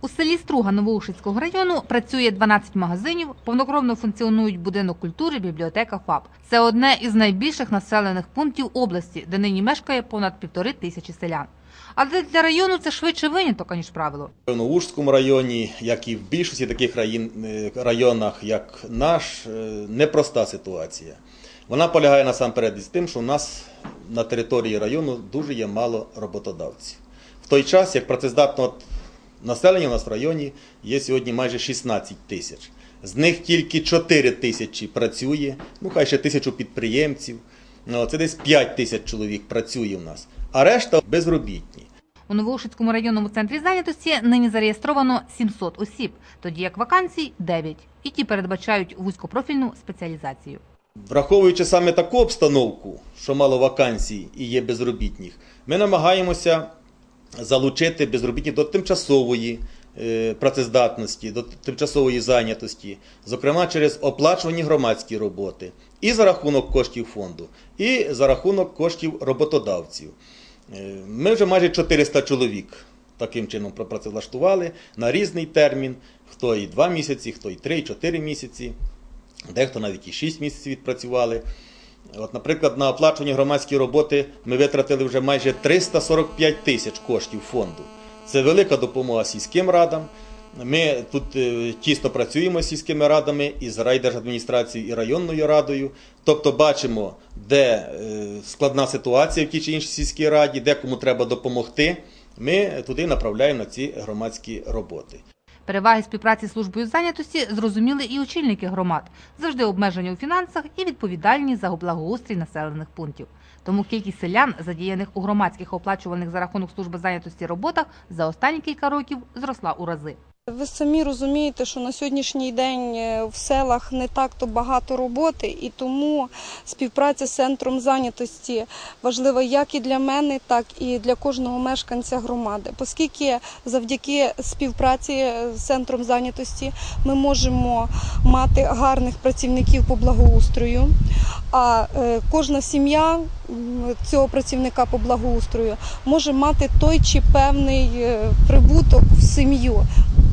У селі Струга Новоушицького району працює 12 магазинів, повнокровно функціонують будинок культури, бібліотека ФАП. Це одне із найбільших населених пунктів області, де нині мешкає понад півтори тисячі селян. Але для району це швидше виняток, аніж правило. В Новушському районі, як і в більшості таких е, районах, як наш, е, непроста ситуація. Вона полягає насамперед із тим, що у нас на території району дуже є мало роботодавців. В той час, як працездатного населення у нас в районі є сьогодні майже 16 тисяч. З них тільки 4 тисячі працює, ну хай ще тисячу підприємців. Ну, це десь 5 тисяч чоловік працює в нас, а решта безробітні. У Новоушицькому районному центрі зайнятості нині зареєстровано 700 осіб, тоді як вакансій 9. І ті передбачають вузькопрофільну спеціалізацію. Враховуючи саме таку обстановку, що мало вакансій і є безробітних, ми намагаємося залучити безробітних до тимчасової е, працездатності, до тимчасової зайнятості, зокрема через оплачувані громадські роботи, і за рахунок коштів фонду, і за рахунок коштів роботодавців. Е, Ми вже майже 400 чоловік таким чином працевлаштували на різний термін, хто і 2 місяці, хто і 3, і 4 місяці. Дехто навіть і 6 місяців відпрацювали. От, наприклад, на оплачувані громадські роботи ми витратили вже майже 345 тисяч коштів фонду. Це велика допомога сільським радам. Ми тут е, тісно працюємо з сільськими радами із райдержадміністрацією і районною радою. Тобто бачимо, де е, складна ситуація в тій чи іншій сільській раді, де кому треба допомогти. Ми туди направляємо на ці громадські роботи. Переваги співпраці з службою зайнятості зрозуміли і очільники громад, завжди обмежені у фінансах і відповідальні за благоустрій населених пунктів. Тому кількість селян, задіяних у громадських оплачуваних за рахунок служби зайнятості роботах, за останні кілька років зросла у рази. Ви самі розумієте, що на сьогоднішній день е, в селах не так то багато роботи, і тому співпраця з центром зайнятості важлива як і для мене, так і для кожного мешканця громади. Оскільки завдяки співпраці з центром зайнятості ми можемо мати гарних працівників по благоустрою. А е, кожна сім'я цього працівника по благоустрою може мати той чи певний е, прибуток в сім'ю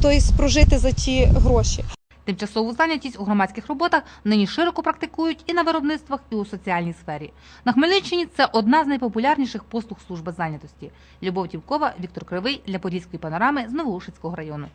тобто прожити за ті гроші. Тимчасову зайнятість у громадських роботах нині широко практикують і на виробництвах, і у соціальній сфері. На Хмельниччині це одна з найпопулярніших послуг служби зайнятості. Любов Тівкова, Віктор Кривий для Подільської панорами з Новоушицького району.